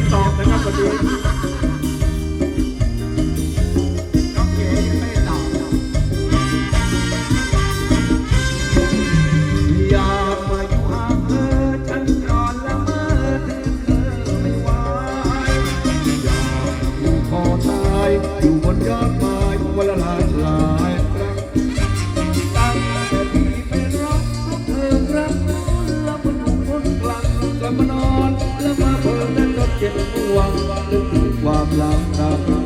นตอกนะครับวันนี้็บหวงความลับ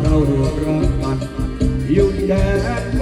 เรารวมรักมันอยู่แดน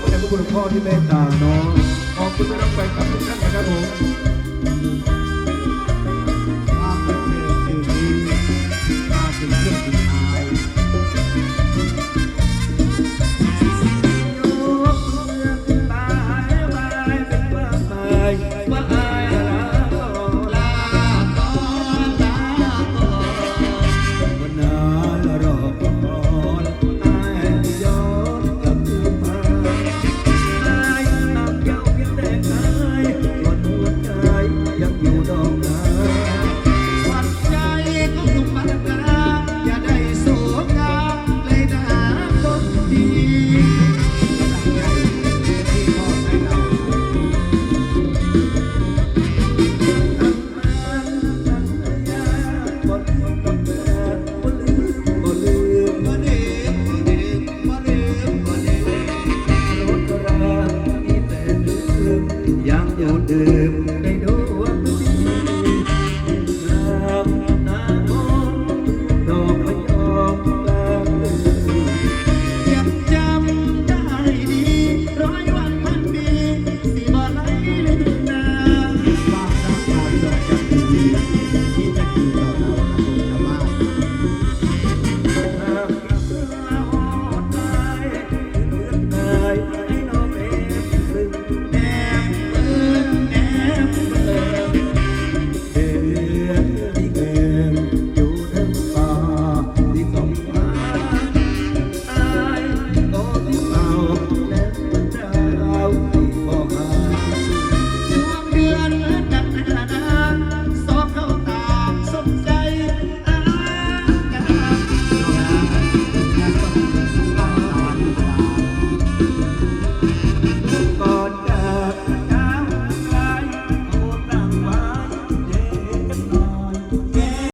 คนขอบคุณพ่อที่เมตตาน้องขอบคุณพี่ร้องแฟนคลับทุกท่านนะครับผม tempo.